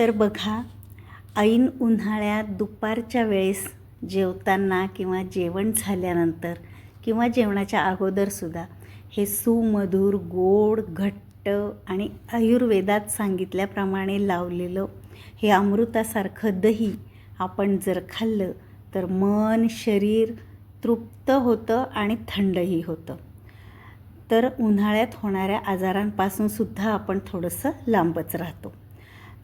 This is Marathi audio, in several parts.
तर बघा ऐन उन्हाळ्यात दुपारच्या वेळेस जेवताना किंवा जेवण झाल्यानंतर किंवा जेवणाच्या अगोदरसुद्धा हे सुमधुर गोड घट्ट आणि आयुर्वेदात सांगितल्याप्रमाणे लावलेलं हे अमृतासारखं दही आपण जर खाल्लं तर मन शरीर तृप्त होतं आणि थंडही होतं. तर उन्हाळ्यात होणाऱ्या आजारांपासूनसुद्धा आपण थोडंसं लांबच राहतो.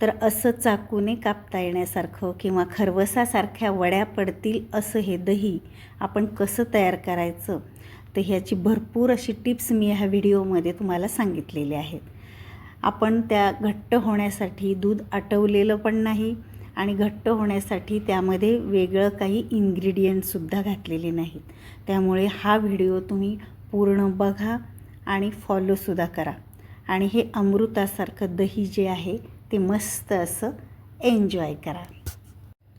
तर असं चाकूने कापता येण्यासारखं किंवा खरवसासारख्या वड्या पडतील असं हे दही आपण कसं तयार करायचं तर ह्याची भरपूर अशी टिप्स मी ह्या व्हिडिओमध्ये तुम्हाला सांगितलेली आहेत. आपण त्या घट्ट होण्यासाठी दूध आटवलेलं पण नाही आणि घट्ट होण्यासाठी त्यामध्ये वेगळं काही इन्ग्रेडियंटसुद्धा घातलेले नाहीत. त्यामुळे हा व्हिडिओ तुम्ही पूर्ण बघा आणि फॉलोसुद्धा करा. आणि हे अमृतासारखं दही जे आहे ते मस्त असं एन्जॉय करा.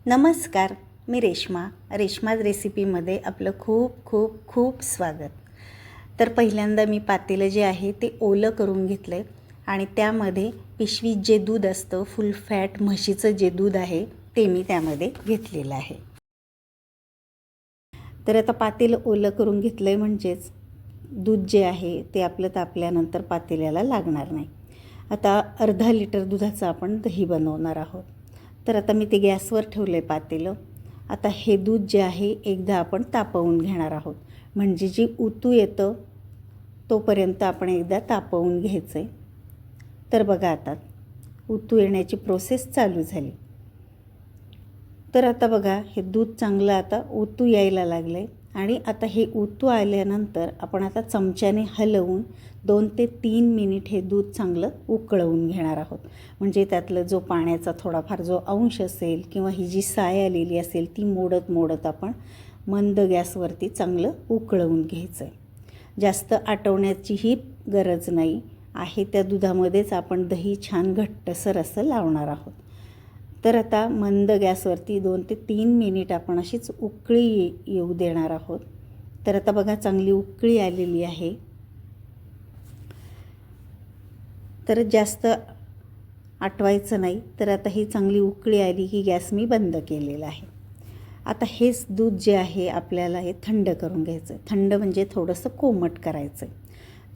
नमस्कार मी रेश्मा. रेश्माज रेसिपीमध्ये आपलं खूप खूप खूप स्वागत. तर पहिल्यांदा मी पातेलं जे आहे ते ओलं करून घेतलं आहे आणि त्यामध्ये पिशवीत जे दूध असतं फुल फॅट म्हशीचं जे दूध आहे ते मी त्यामध्ये घेतलेलं आहे. तर आता पातेलं ओलं करून घेतलं आहे म्हणजेच दूध जे आहे ते आपलं तापल्यानंतर पातेल्याला लागणार नाही. आता अर्धा लिटर दुधाचं आपण दही बनवणार आहोत. तर आता मी ते गॅसवर ठेवलं आहे पातेलं. आता हे दूध जे आहे एकदा आपण तापवून घेणार आहोत. म्हणजे जी उतू येतं तोपर्यंत आपण एकदा तापवून घ्यायचं आहे तर बघा आता उतू येण्याची प्रोसेस चालू झाली. तर आता बघा हे दूध चांगलं आता ओतू यायला लागलं आहे आणि आता हे उतू आल्यानंतर आपण आता चमच्याने हलवून दोन ते तीन मिनिट हे दूध चांगलं उकळवून घेणार आहोत. म्हणजे त्यातलं जो पाण्याचा थोडाफार जो अंश असेल किंवा ही जी साय आलेली असेल ती मोडत मोडत आपण मंद गॅसवरती चांगलं उकळवून घ्यायचं आहे जास्त आटवण्याचीही गरज नाही. आहे त्या दुधामध्येच आपण दही छान घट्टसर असं लावणार आहोत. तर आता मंद गॅसवरती दोन ते तीन मिनिट आपण अशीच उकळी येऊ देणार आहोत. तर आता बघा चांगली उकळी आलेली आहे. तर जास्त आटवायचं नाही. तर आता ही चांगली उकळी आली की गॅस मी बंद केलेला आहे. आता हेच दूध जे आहे आपल्याला हे थंड करून घ्यायचं आहे. थंड म्हणजे थोडंसं कोमट करायचं आहे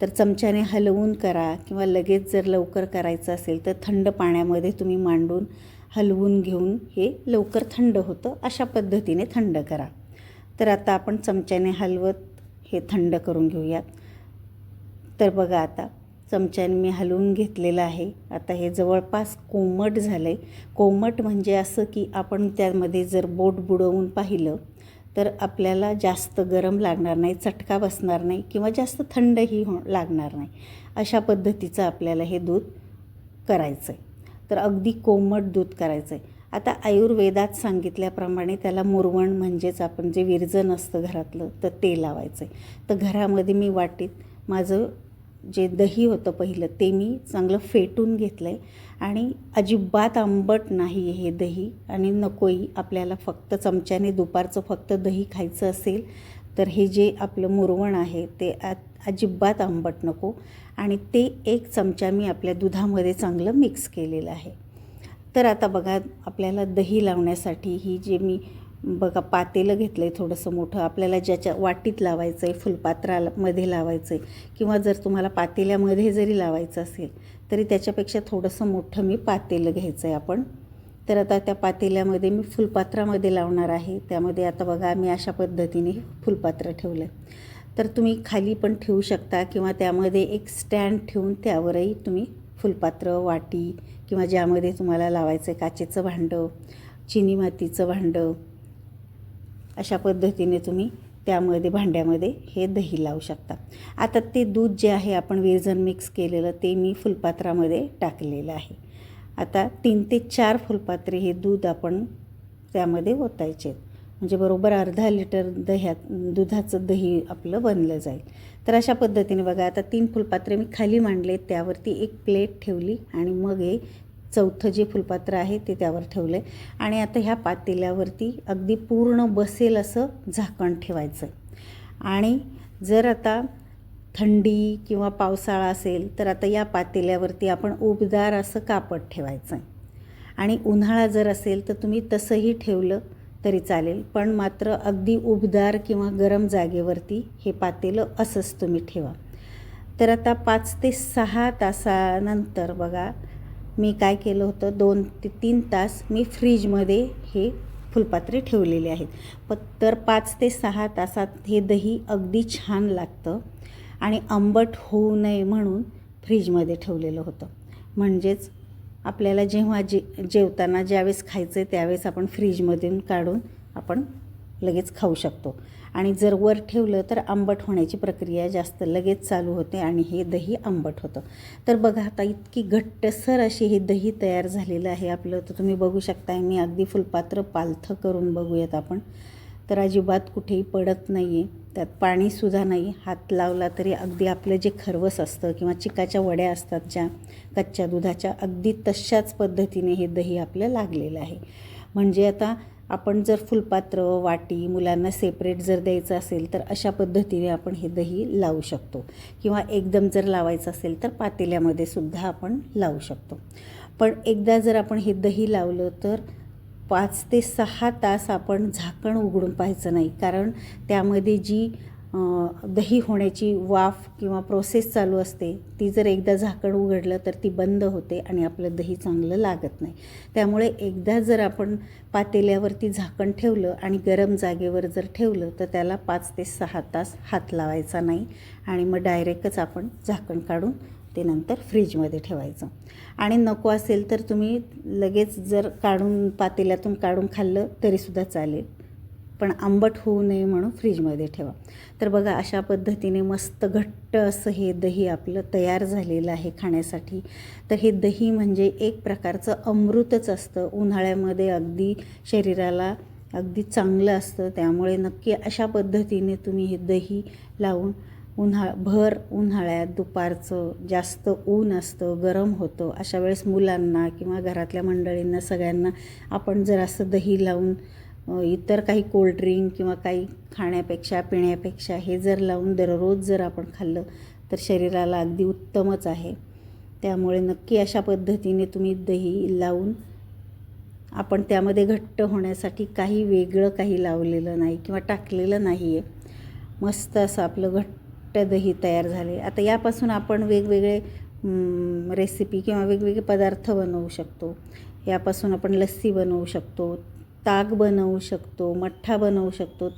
तर चमच्याने हलवून करा किंवा लगेच जर लवकर करायचं असेल तर थंड पाण्यामध्ये तुम्ही मांडून हलवून घेऊन हे लवकर थंड होतं अशा पद्धतीने थंड करा. तर आता आपण चमच्याने हलवत हे थंड करून घेऊयात. तर बघा आता चमच्याने मी हलवून घेतलेलं आहे. आता हे जवळपास कोमट झालं आहे कोमट म्हणजे असं की आपण त्यामध्ये जर बोट बुडवून पाहिलं तर आपल्याला जास्त गरम लागणार नाही चटका बसणार नाही किंवा जास्त थंडही हो लागणार नाही. अशा पद्धतीचं आपल्याला हे दूध करायचं आहे तर अगदी कोमट दूध करायचं आहे आता आयुर्वेदात सांगितल्याप्रमाणे त्याला मुरवण म्हणजेच आपण जे विरजन असतं घरातलं तर ते लावायचं आहे तर घरामध्ये मी वाटीत माझं जे दही होतं पहिलं ते मी चांगलं फेटून घेतलं आहे आणि अजिबात आंबट नाही हे दही आणि नकोही. आपल्याला फक्त चमच्याने दुपारचं फक्त दही खायचं असेल तर हे जे आपलं मुरवण आहे ते अजिबात आंबट नको. आणि ते एक चमचा मी आपल्या दुधामध्ये चांगलं मिक्स केलेलं आहे. तर आता बघा आपल्याला दही लावण्यासाठी ही जे मी बघा पातेलं घेतलं आहे थोडंसं मोठं आपल्याला ज्याच्या वाटीत लावायचं आहे फुलपात्रामध्ये लावायचं आहे किंवा जर तुम्हाला पातेल्यामध्ये जरी लावायचं असेल तरी त्याच्यापेक्षा थोडंसं मोठं मी पातेलं घ्यायचं आहे आपण. तर आता त्या पातेल्यामध्ये मी फुलपात्रामध्ये लावणार आहे. त्यामध्ये आता बघा मी अशा पद्धतीने फुलपात्र ठेवलं. आहे तर तुम्ही खाली पण ठेवू शकता किंवा त्यामध्ये एक स्टँड ठेवून त्यावरही तुम्ही फुलपात्र वाटी किंवा ज्यामध्ये तुम्हाला लावायचं आहे काचेचं भांडं चिनी मातीचं भांडं अशा पद्धतीने तुम्ही त्यामध्ये भांड्यामध्ये हे दही लावू शकता. आता ते दूध जे आहे आपण विरजन मिक्स केलेलं ते मी फुलपात्रामध्ये टाकलेलं आहे. आता तीन ते चार फुलपात्रे हे दूध आपण त्यामध्ये ओतायचे म्हणजे बरोबर अर्धा लिटर दह्यात दुधाचं दही आपलं बनलं जाईल. तर अशा पद्धतीने बघा आता तीन फुलपात्रे मी खाली मांडले त्यावरती एक प्लेट ठेवली आणि मग हे चौथं जे फुलपात्र आहे ते त्यावर ठेवलं आहे आणि आता ह्या पातेल्यावरती अगदी पूर्ण बसेल असं झाकण ठेवायचं आणि जर आता थंडी किंवा पावसाळा असेल तर आता या पातेल्यावरती आपण उबदार असं कापड ठेवायचं आहे. आणि उन्हाळा जर असेल तर तुम्ही तसंही ठेवलं तरी चालेल पण मात्र अगदी उबदार किंवा गरम जागेवरती हे पातेलं असंच तुम्ही ठेवा. तर आता पाच ते सहा तासानंतर बघा मी काय केलं होतं दोन ते तीन तास मी फ्रीजमध्ये हे फुलपात्रे ठेवलेले आहेत. प तर पाच ते सहा तासात हे दही अगदी छान लागतं. आणि आंबट होऊ नये म्हणून फ्रीजमध्ये ठेवलेलं होतं. म्हणजेच आपल्याला जेव्हा जे जेवताना ज्यावेळेस खायचं आहे त्यावेळेस आपण फ्रीजमधून काढून आपण लगेच खाऊ शकतो. आणि जर वर ठेवलं तर आंबट होण्याची प्रक्रिया जास्त लगेच चालू होते आणि हे दही आंबट होतं. तर बघा आता इतकी घट्टसर अशी हे दही तयार झालेलं आहे आपलं. तर तुम्ही बघू शकताय मी अगदी फुलपात्र पालथं करून बघूयात आपण. तर अजिबात कुठेही पडत नाही आहे त्यात पाणीसुद्धा नाही. हात लावला तरी अगदी आपलं जे खरवस असतं किंवा चिकाच्या वड्या असतात ज्या कच्च्या दुधाच्या अगदी तशाच पद्धतीने हे दही आपलं लागलेलं आहे. म्हणजे आता आपण जर फुलपात्र वाटी मुलांना सेपरेट जर द्यायचं असेल तर अशा पद्धतीने आपण हे दही लावू शकतो. किंवा एकदम जर लावायचं असेल तर पातेल्यामध्ये सुद्धा आपण लावू शकतो. पण एकदा जर आपण हे दही लावलं तर पाच ते सहा तास आपण झाकण उघडून पाहायचं नाही. कारण त्यामध्ये जी दही होण्याची वाफ किंवा प्रोसेस चालू असते. ती जर एकदा झाकण उघडलं तर ती बंद होते आणि आपलं दही चांगलं लागत नाही. त्यामुळे एकदा जर आपण पातेल्यावरती झाकण ठेवलं आणि गरम जागेवर जर ठेवलं तर त्याला पाच ते सहा तास हात लावायचा नाही आणि मग डायरेक्टच आपण झाकण काढून ते नंतर फ्रीजमध्ये ठेवायचं. आणि नको असेल तर तुम्ही लगेच जर काढून पातेल्यातून काढून खाल्लं तरीसुद्धा चालेल. पण आंबट होऊ नये म्हणून फ्रीजमध्ये ठेवा. तर बघा अशा पद्धतीने मस्त घट्ट असं हे दही आपलं तयार झालेलं आहे खाण्यासाठी. तर हे दही म्हणजे एक प्रकारचं अमृतच असतं. उन्हाळ्यामध्ये अगदी शरीराला अगदी चांगलं असतं. त्यामुळे नक्की अशा पद्धतीने तुम्ही हे दही लावून उन्हा भर उन्हाळ्यात दुपारचं जास्त ऊन असतं गरम होतं अशा वेळेस मुलांना किंवा घरातल्या मंडळींना सगळ्यांना आपण जर असं दही लावून इतर काही कोल्ड्रिंक किंवा काही खाण्यापेक्षा पिण्यापेक्षा हे जर लावून दररोज जर आपण खाल्लं तर शरीराला अगदी उत्तमच आहे. त्यामुळे नक्की अशा पद्धतीने तुम्ही दही लावून आपण त्यामध्ये घट्ट होण्यासाठी काही वेगळं काही लावलेलं नाही किंवा टाकलेलं नाही आहे मस्त असं आपलं घट्ट दही तयार झाले. आता यापासून आपण वेगवेगळे रेसिपी किंवा वेगवेगळे पदार्थ बनवू शकतो. यापासून आपण लस्सी बनवू शकतो. ताक बनवू शकतो मठ्ठा बनवू शकतो.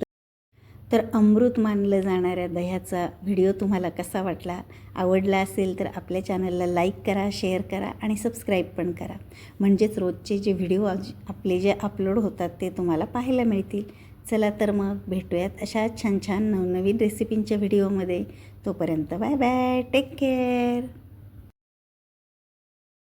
तर अमृत मानलं जाणाऱ्या दह्याचा व्हिडिओ तुम्हाला कसा वाटला आवडला असेल तर आपल्या चॅनलला लाईक करा शेअर करा आणि सबस्क्राईब पण करा. म्हणजेच रोजचे जे व्हिडिओ आपले जे अपलोड होतात ते तुम्हाला पाहायला मिळतील. चला तर मग भेटूयात अशा छान छान नवनवीन रेसिपींच्या व्हिडिओमध्ये. तोपर्यंत बाय बाय टेक केअर